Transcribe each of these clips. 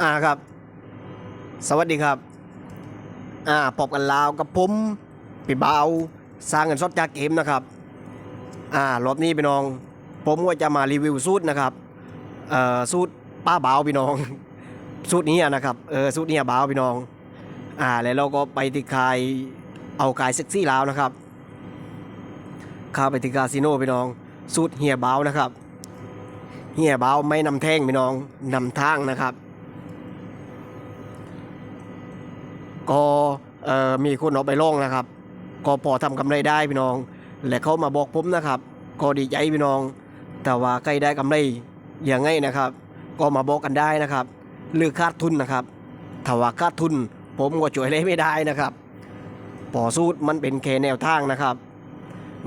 อ่าครับ สวัสดีครับ อ่าพบกันลาวกับผมพี่เบาสร้างเงินสดจากเกมนะครับ อ่ารอบนี้พี่น้อง ผมก็จะมารีวิวสูตรนะครับ เอ่อสูตรป้าเบาพี่น้อง สูตรนี้นะครับ เออสูตรนี้เบาพี่น้อง อ่าแล้วเราก็ไปที่คายเอากายเซ็กซี่ลาวนะครับข้าไปที่คาสิโนพี่น้อง สูตรเฮียเบานะครับเฮียเบาไม่นำแท่งพี่น้องนำทางนะครับ ก็เอ่อมีคนเอาไปลงนะครับ ก็พอทำกำไรได้พี่น้อง และเขามาบอกผมนะครับ ก็ดีใจพี่น้อง แต่ว่าใกล้ได้กำไรอย่างไงนะครับ ก็มาบอกกันได้นะครับหรือคาดทุนนะครับถ้าว่าคาดทุน ผมก็ช่วยเลยไม่ได้นะครับปอสูตรมันเป็นแค่แนวทางนะครับ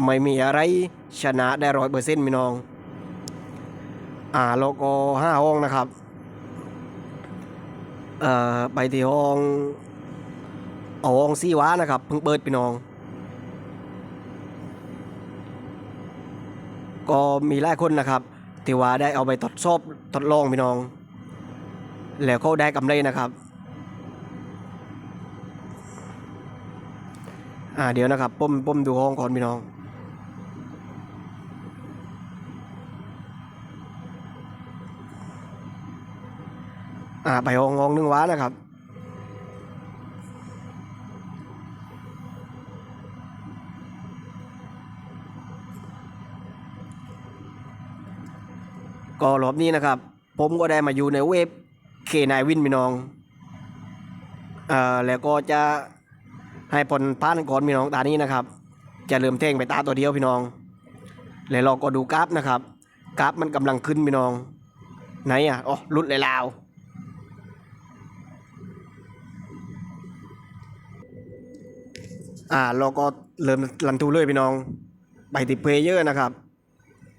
ไม่มีอะไรชนะได้ร้อยเปอร์เซ็นต์พี่น้อง อ่าโลโก้ห้าห้องนะครับ เอ่อไปที่ห้อง อองซีว้านะครับเพิ่งเปิดพี่น้อง ก็มีหลายคนนะครับที่ว่าได้เอาไปทดสอบทดลองพี่น้อง แล้วเขาได้กำไรนะครับอ่าเดี๋ยวนะครับป้มป้มดูห้องก่อนพี่น้องอ่าไปห้องห้องนึงว้านะครับ ก็รอบนี้นะครับ ผมก็ได้มาอยู่ในเว็บเคนายวินพี่น้องเอ่อแล้วก็จะให้ผลพันก่อนพี่น้องตานี้นะครับ จะเริ่มเท่งไปตาตัวเดียวพี่น้อง แล้วเราก็ดูกราฟนะครับ กราฟมันกำลังขึ้นพี่น้อง ไหนอะอ๋อรุดเลยลาวอ่าเราก็เริ่มลันทูเลยพี่น้อง ไปติดเพลเยอร์นะครับ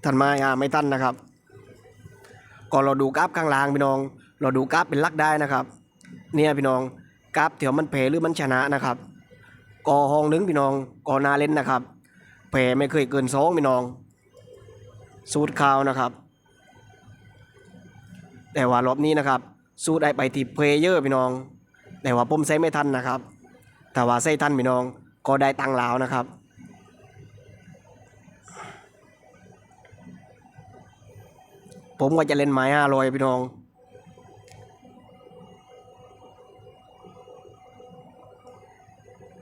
ทันไหมาอ่าไม่ทันนะครับ ก็เราดูกราฟข้างล่างพี่น้อง เราดูกราฟเป็นลักได้นะครับ เนี่ยพี่น้องกราฟเถียวมันแพ้หรือมันชนะนะครับกอห้องหนึงพี่น้องกอนาเล่นนะครับแพ้ไม่เคยเกินสองพี่น้อง สูตรข่าวนะครับ แต่ว่ารอบนี้นะครับ สูตรได้ไปที่เพลเยอร์พี่น้อง แต่ว่าผมใช้ไม่ทันนะครับ แต่ว่าใช้ทันพี่น้องก็ได้ตังค์แล้วนะครับ ผมก็จะเล่นไม้ห้าร้อยพี่น้อง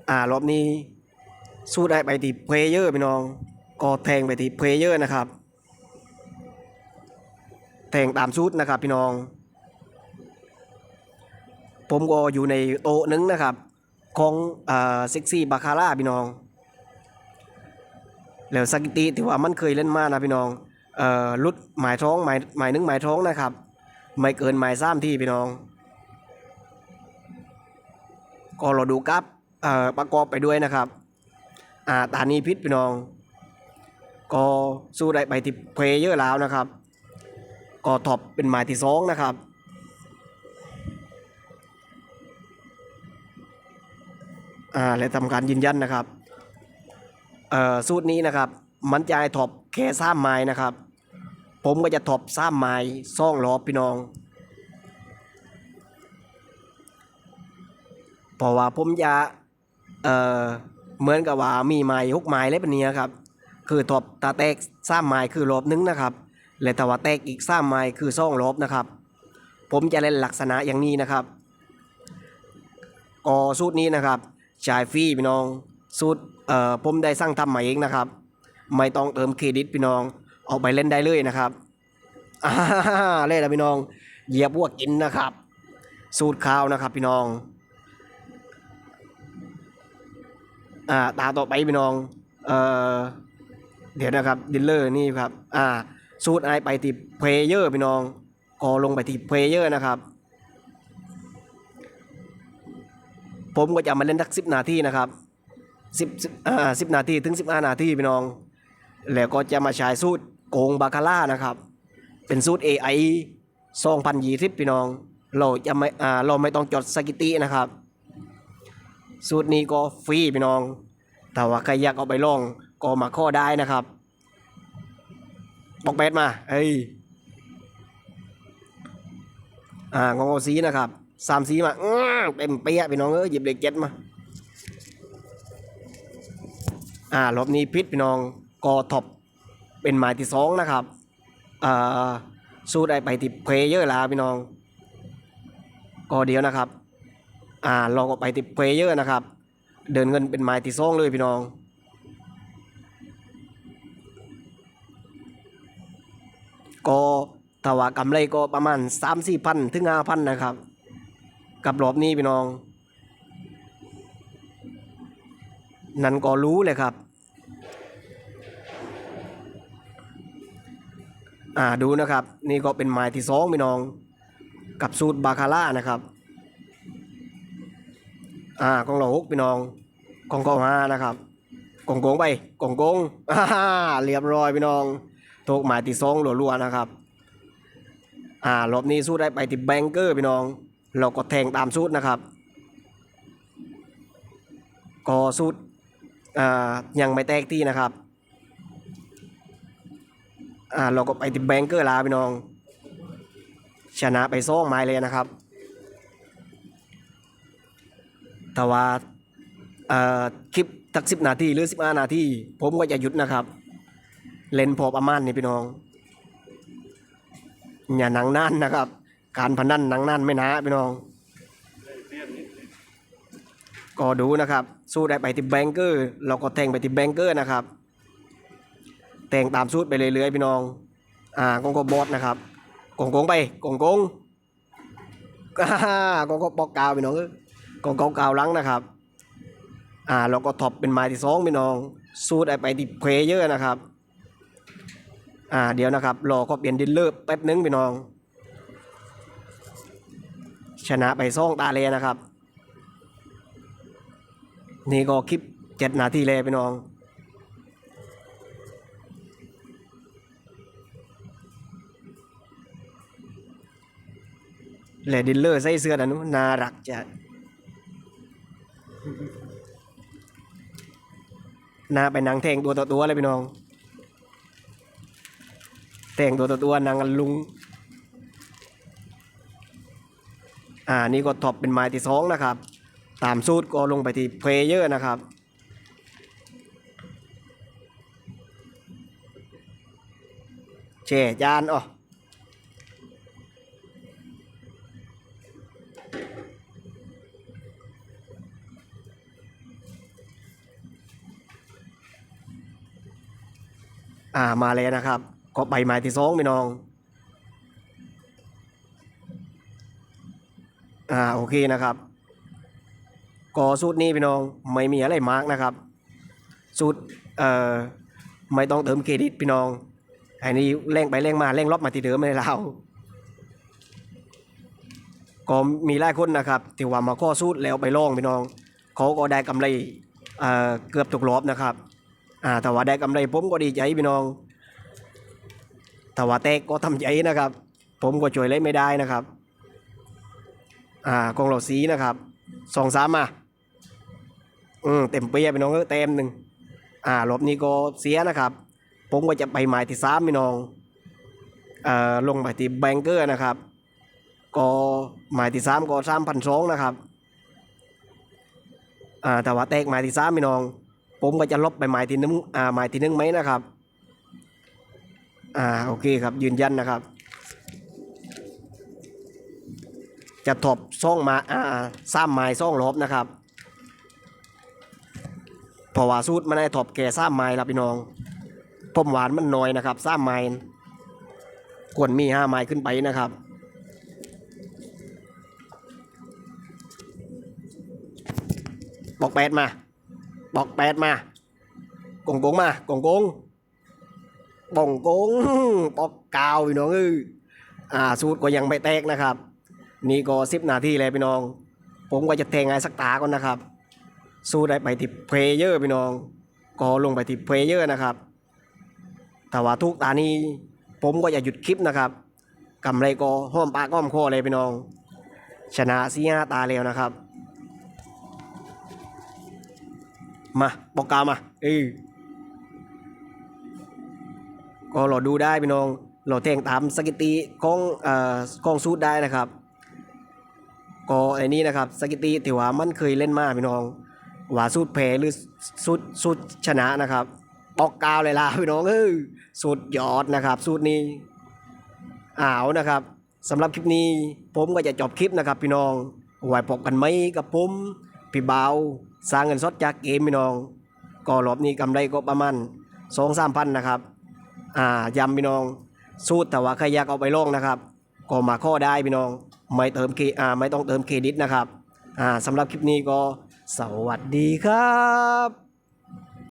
อ่ารอบนี้สู้ได้ไปที่เพลเยอร์พี่น้อง ก็แทงไปที่เพลเยอร์นะครับ แทงตามชุดนะครับพี่น้อง ผมก็อยู่ในโต๊ะหนึงนะครับ ของอ่าเซ็กซี่บาคาร่าพี่น้อง แล้วสกิติที่ว่ามันเคยเล่นมานะพี่น้อง เอ่อลุดหมายท้องหมายหมายหนึงหมายท้องนะครับ ไม่เกินหมายซ้ำที่พี่น้อง ก็เราดูครับเอ่อประกอบไปด้วยนะครับ อ่าตานีพิษพี่น้อง ก็สู้ได้ไปที่เพลเยอร์แล้วนะครับ ก็ท็อปเป็นหมายที่สองนะครับอ่าและทำการยืนยันนะครับ เอ่อสูตรนี้นะครับ มันจะให้ท็อปแค่สามไม้นะครับ ผมก็จะท็อปสามไม้ซ่องรอบพี่น้อง เพราะว่าผมจะเอ่อเหมือนกับว่ามีไม้หกไม้เล็บนี้ครับ คือท็อปตาแตกสามไม้คือรอบนึงนะครับ และถ้าว่าแตกอีกสามไม้คือซ่องรอบนะครับ ผมจะเล่นลักษณะอย่างนี้นะครับก็สูตรนี้นะครับจ่ายฟรีพี่น้องสูตรเอ่อผมได้สร้างทำมาเองนะครับ ไม่ต้องเติมเครดิตพี่น้อง ออกไปเล่นได้เลยนะครับเล่นนะพี่น้องเหยียบวัวกินนะครับ สูตรข้าวนะครับ พี่น้องอ่าตาต่อไปพี่น้องเอ่อเดี๋ยวนะครับดิลเลอร์นี่ครับอ่าสูตรไอไปที่เพลเยอร์พี่น้องก็ลงไปที่เพลเยอร์นะครับผมก็จะมาเล่นสักสิบนาทีนะครับสิบอ่าสิบนาทีถึงสิบห้านาทีพี่น้อง แล้วก็จะมาใช้สูตร โกงบาคาร่านะครับ เป็นสูตร AI 2020พี่น้อง เราจะไม่อ่าเราไม่ต้องจดสกิตินะครับ สูตรนี้ก็ฟรีพี่น้อง แต่ว่าใครอยากเอาไปลองก็มาข้อได้นะครับ บอกแบดมาเอ้ยอ่างองสีนะครับสามสีมาเต็มเปี้ยพี่น้องเอ้ยหยิบเลขเจ็ดมาอ่ารอบนี้พิษพี่น้องกอท็อป เป็นหมายที่สองนะครับอ่าสู้ได้ไปติดเพลเยอร์แล้วพี่น้องก็เดียวนะครับ อ่าลองออกไปติดเพลเยอร์นะครับ เดินเงินเป็นหมายที่สองเลยพี่น้องก็ถ้าว่ากำไรก็ประมาณสามสี่พันถึงห้าพันนะครับ กับรอบนี้พี่น้อง นั่นก็รู้เลยครับ อ่าดูนะครับ นี่ก็เป็นไม้ที่สองพี่น้อง กับสูตรบาคาร่านะครับ อ่ากองเราหกพี่น้องกองกองห้านะครับกองโกงไปกองโกงอ่าเรียบร้อยพี่น้องโทกหมายที่สองรัวๆนะครับ อ่ารอบนี้สู้ได้ไปติดแบงเกอร์พี่น้อง เราก็แทงตามสูตรนะครับก็สูตรอ่ายังไม่แตกที่นะครับ อ่าเราก็ไปติดแบงเกอร์ลาพี่น้อง ชนะไปซ่องไม้เลยนะครับแต่ว่าเอ่อคลิปตักสิบนาทีหรือสิบห้านาทีผมก็จะหยุดนะครับ เล่นพอประมาณนี้พี่น้อง อย่าหนังนั่นนะครับ การพนันหนังนั่นไม่นะพี่น้อง ก็ดูนะครับ สู้ได้ไปที่แบงเกอร์ เราก็แทงไปที่แบงเกอร์นะครับ แทงตามสูตรไปเรื่อยๆพี่น้อง อ่ากงกบอสนะครับกงกงไปกงกงอ่ากงก็ปอกกาวพี่น้องกงกงกาวลังนะครับ อ่าเราก็ท็อปเป็นไม้ที่สองพี่น้อง สูตรได้ไปที่เพลเยอร์นะครับ อ่าเดี๋ยวนะครับรอก็เปลี่ยนดินเลอร์แป๊บนึงพี่น้อง ชนะไปซ่องตาเลยนะครับ นี่ก็คลิปเจ็ดนาทีเลยพี่น้อง แหละดินเลอร์ใส่เสื้อนะนุน่ารักจัดน่าไปนางแทงตัวต่อตัวเลยพี่น้อง แทงตัวต่อตัวนางกันลุง อ่านี่ก็ท็อปเป็นไม้ที่สองนะครับ ตามสูตรก็ลงไปที่เพลเยอร์นะครับเชจานอ๋อ อ่ามาเลยนะครับ ก็ใบไม้ที่สองพี่น้อง อ่าโอเคนะครับก็สูตรนี้พี่น้องไม่มีอะไรมากนะครับ สูตรเอ่อไม่ต้องเติมเครดิตพี่น้องอันนี้เร่งไปเร่งมาเร่งรอบมาทีเดิมเลยเราก็มีหลายคนนะครับที่ว่ามาข้อสูตรแล้วไปลองพี่น้อง เขาก็ได้กำไรเอ่อเกือบทุกรอบนะครับ อ่าแต่ว่าได้กำไรผมก็ดีใจพี่น้องแต่ว่าแตกก็ทำใจนะครับ ผมก็ช่วยเล่นไม่ได้นะครับ อ่ากองเหล่าสีนะครับสองสามมาอืมเต็มเปียพี่น้องเออเต็มหนึ่งอ่ารอบนี้ก็เสียนะครับ ผมก็จะไปหมายที่สามพี่น้องเอ่อลงไปที่แบงเกอร์นะครับ ก็หมายที่สามก็สามพันสองนะครับอ่าแต่ว่าแตกหมายที่สามพี่น้อง ผมก็จะลบไปหมายที่หนึ่งอ่าหมายที่หนึ่งไหมนะครับ อ่าโอเคครับยืนยันนะครับ จะถบซ่องมาอ่าซ้ำไม้ซ่องลบนะครับเพราะว่าสูตรมันได้ถบแก่ซ้ำไม้ละพี่น้องพมหวานมันน้อยนะครับซ้ำไม้ควรมีห้าไม้ขึ้นไปนะครับ บอกแปดมา บอกแปดมากงกงมากงกงบองกงปอกกาวพี่น้องเอ้ยอ่าสูตรก็ยังไม่แตกนะครับ นี่ก็สิบนาทีเลยพี่น้อง ผมก็จะแทงไงสักตาก่อนนะครับ สู้ได้ไปที่เพลเยอร์พี่น้อง ก็ลงไปที่เพลเยอร์นะครับแต่ว่าทุกตานี้ผมก็จะหยุดคลิปนะครับกำไรก็ห้อมปากห้อมคอเลยพี่น้อง ชนะซีห้าตาแล้วนะครับ มาบอกกาวมาเออก็เราดูได้พี่น้องเราแทงตามสกิติของเอ่อกองสูตรได้นะครับก็ไอ้นี้นะครับสกิตีถือว่ามันเคยเล่นมาพี่น้องว่าสูตรแพ้หรือสูตรสูตรชนะนะครับออกกาวเลยล่ะพี่น้องเออสูตรยอดนะครับสูตรนี้อ้าวนะครับสำหรับคลิปนี้ผมก็จะจบคลิปนะครับพี่น้องไว้พบกันไหมกับผม พี่เบาสร้างเงินสดจากเกมพี่น้อง ก็รอบนี้กำไรก็ประมาณสองสามพันนะครับ อ่ายำพี่น้อง สูตรแต่ว่าใครอยากเอาไปลงนะครับ ก็มาข้อได้พี่น้อง ไม่เติมเคอ่าไม่ต้องเติมเครดิตนะครับ อ่าสำหรับคลิปนี้ก็สวัสดีครับ